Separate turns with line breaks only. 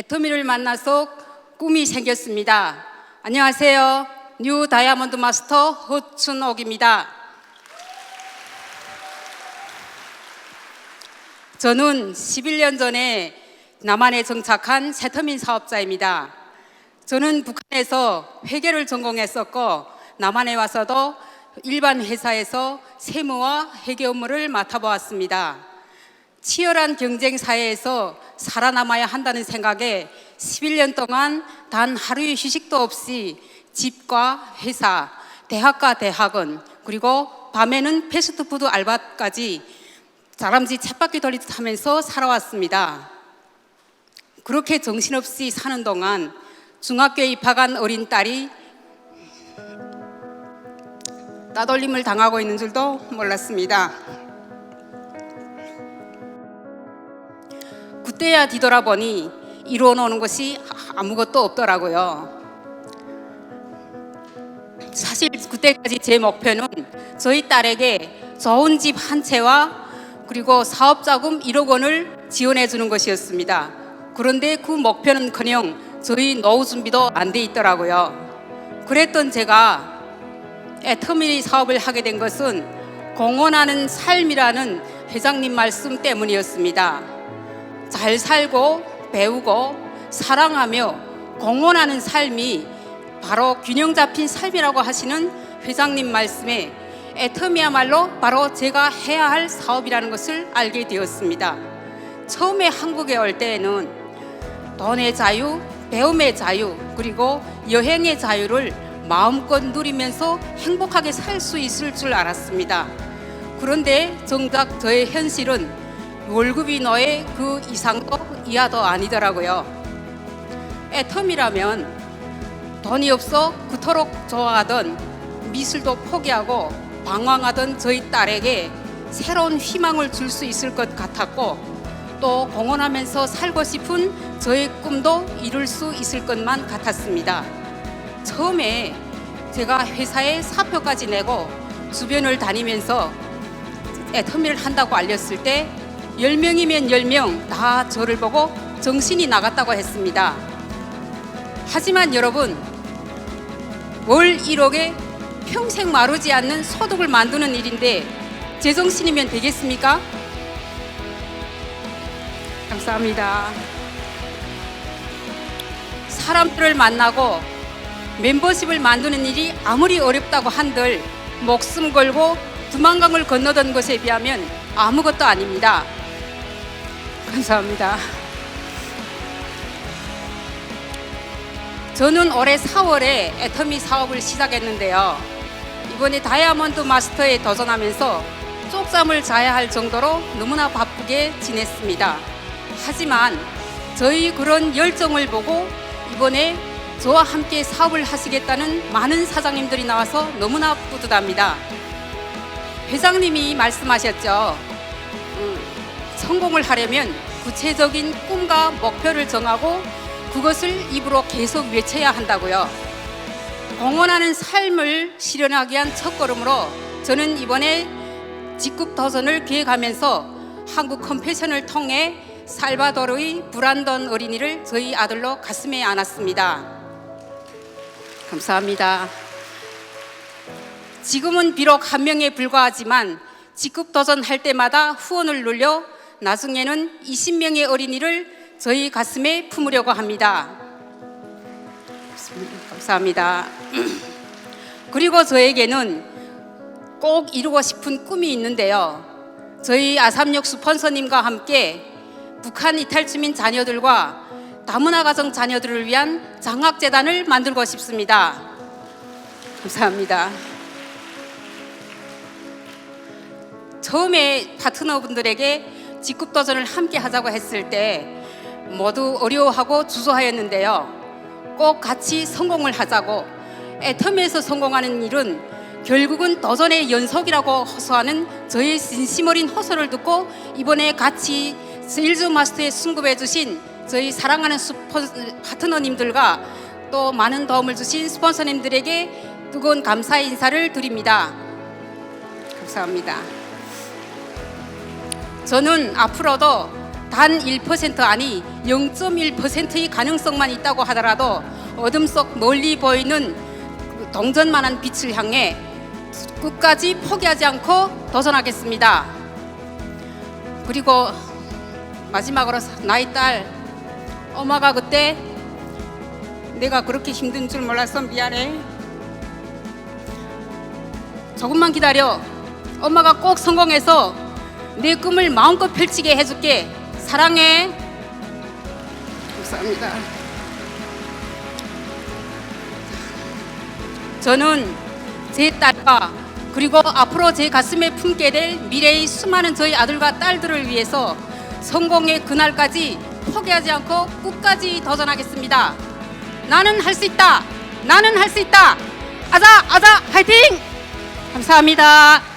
애터미를 만나서 꿈이 생겼습니다. 안녕하세요. 뉴 다이아몬드 마스터 허춘옥입니다. 저는 11년 전에 남한에 정착한 세터민 사업자입니다. 저는 북한에서 회계를 전공했었고 남한에 와서도 일반 회사에서 세무와 회계 업무를 맡아보았습니다. 치열한 경쟁 사회에서 살아남아야 한다는 생각에 11년 동안 단 하루의 휴식도 없이 집과 회사, 대학과 대학원, 그리고 밤에는 패스트푸드 알바까지 다람쥐 쳇바퀴 돌리듯 하면서 살아왔습니다. 그렇게 정신없이 사는 동안 중학교에 입학한 어린 딸이 따돌림을 당하고 있는 줄도 몰랐습니다. 그때야 뒤돌아보니 이루어놓은 것이 아무것도 없더라고요. 사실 그때까지 제 목표는 저희 딸에게 좋은 집 한 채와 그리고 사업자금 1억 원을 지원해 주는 것이었습니다. 그런데 그 목표는커녕 저희 노후 준비도 안 돼 있더라고요. 그랬던 제가 애터미니 사업을 하게 된 것은 공헌하는 삶이라는 회장님 말씀 때문이었습니다. 잘 살고 배우고 사랑하며 공헌하는 삶이 바로 균형 잡힌 삶이라고 하시는 회장님 말씀에 애터미야말로 바로 제가 해야 할 사업이라는 것을 알게 되었습니다. 처음에 한국에 올 때에는 돈의 자유, 배움의 자유, 그리고 여행의 자유를 마음껏 누리면서 행복하게 살 수 있을 줄 알았습니다. 그런데 정작 저의 현실은 월급이 너의 그 이상도 이하도 아니더라고요. 애텀이라면 돈이 없어 그토록 좋아하던 미술도 포기하고 방황하던 저희 딸에게 새로운 희망을 줄 수 있을 것 같았고 또 공헌하면서 살고 싶은 저의 꿈도 이룰 수 있을 것만 같았습니다. 처음에 제가 회사에 사표까지 내고 주변을 다니면서 애터미를 한다고 알렸을 때 10명이면 10명 다 저를 보고 정신이 나갔다고 했습니다. 하지만 여러분, 월 1억에 평생 마르지 않는 소득을 만드는 일인데 제정신이면 되겠습니까? 감사합니다. 사람들을 만나고 멤버십을 만드는 일이 아무리 어렵다고 한들 목숨 걸고 두만강을 건너던 것에 비하면 아무것도 아닙니다. 감사합니다. 저는 올해 4월에 애터미 사업을 시작했는데요. 이번에 다이아몬드 마스터에 도전하면서 쪽잠을 자야 할 정도로 너무나 바쁘게 지냈습니다. 하지만 저희 그런 열정을 보고 이번에 저와 함께 사업을 하시겠다는 많은 사장님들이 나와서 너무나 뿌듯합니다. 회장님이 말씀하셨죠. 음, 성공을 하려면 구체적인 꿈과 목표를 정하고 그것을 입으로 계속 외쳐야 한다고요. 공헌하는 삶을 실현하기 위한 첫걸음으로 저는 이번에 직급 도전을 기획하면서 한국 컴패션을 통해 살바도르의 브란던 어린이를 저희 아들로 가슴에 안았습니다. 감사합니다. 지금은 비록 한 명에 불과하지만 직급 도전할 때마다 후원을 눌려 나중에는 20명의 어린이를 저희 가슴에 품으려고 합니다. 감사합니다. 그리고 저에게는 꼭 이루고 싶은 꿈이 있는데요. 저희 아삼역 스폰서님과 함께 북한 이탈 주민 자녀들과 다문화 가정 자녀들을 위한 장학재단을 만들고 싶습니다. 감사합니다. 처음에 파트너분들에게 직급 도전을 함께 하자고 했을 때 모두 어려워하고 주저하였는데요. 꼭 같이 성공을 하자고 애텀에서 성공하는 일은 결국은 도전의 연속이라고 호소하는 저의 진심 어린 호소를 듣고 이번에 같이 세일즈 마스터에 승급해 주신 저희 사랑하는 스폰 파트너님들과 또 많은 도움을 주신 스폰서님들에게 뜨거운 감사의 인사를 드립니다. 감사합니다. 저는 앞으로도 단 1% 아니 0.1%의 가능성만 있다고 하더라도 어둠 속 멀리 보이는 그 동전만한 빛을 향해 끝까지 포기하지 않고 도전하겠습니다. 그리고 마지막으로 나의 딸 엄마가 그때 내가 그렇게 힘든 줄 몰라서 미안해. 조금만 기다려. 엄마가 꼭 성공해서 내 꿈을 마음껏 펼치게 해줄게. 사랑해. 감사합니다. 저는 제 딸과 그리고 앞으로 제 가슴에 품게 될 미래의 수많은 저희 아들과 딸들을 위해서 성공의 그날까지 포기하지 않고 끝까지 도전하겠습니다. 나는 할 수 있다. 나는 할 수 있다. 아자 아자 파이팅! 감사합니다.